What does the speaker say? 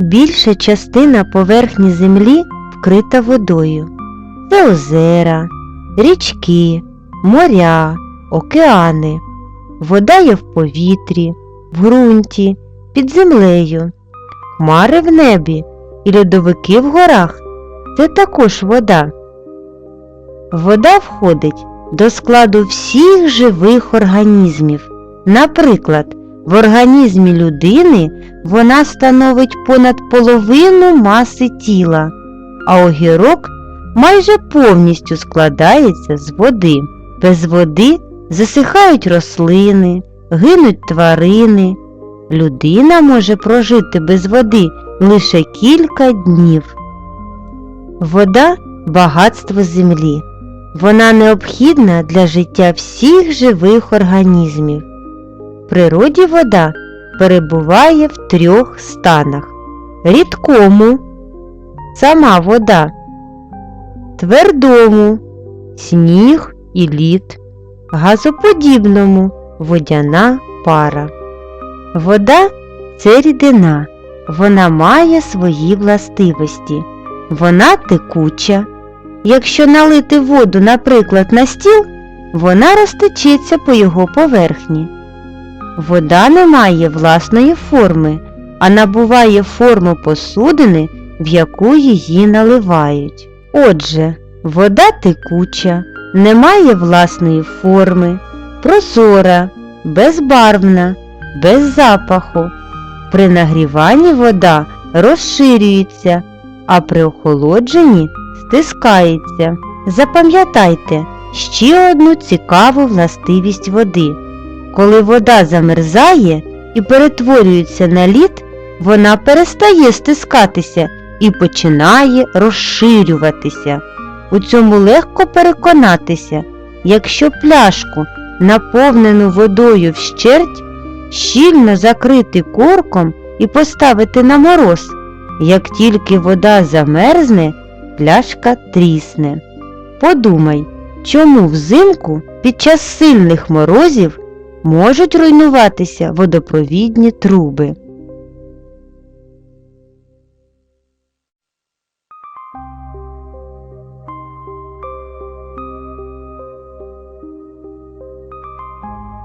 більша частина поверхні землі вкрита водою. Це озера, річки, моря, океани. Вода є в повітрі, в ґрунті, під землею. Хмари в небі і льодовики в горах це також вода. Вода входить до складу всіх живих організмів. Наприклад, в організмі людини вона становить понад половину маси тіла, а огірок майже повністю складається з води. Без води засихають рослини, гинуть тварини. Людина може прожити без води лише кілька днів. Вода багатство землі. Вона необхідна для життя всіх живих організмів. Природі вода перебуває в трьох станах: рідкому сама вода, твердому сніг і лід, газоподібному водяна пара. Вода це рідина, вона має свої властивості. Вона текуча. Якщо налити воду, наприклад, на стіл, вона розтечеться по його поверхні. Вода не має власної форми, а набуває форму посудини, в яку її наливають. Отже, вода текуча, не має власної форми, прозора, безбарвна, без запаху. При нагріванні вода розширюється, а при охолодженні стискається. Запам'ятайте ще одну цікаву властивість води. Коли вода замерзає і перетворюється на лід, вона перестає стискатися і починає розширюватися. У цьому легко переконатися, якщо пляшку, наповнену водою вщерть, щільно закрити корком і поставити на мороз. Як тільки вода замерзне, пляшка трісне. Подумай, чому взимку під час сильних морозів можуть руйнуватися водопровідні труби.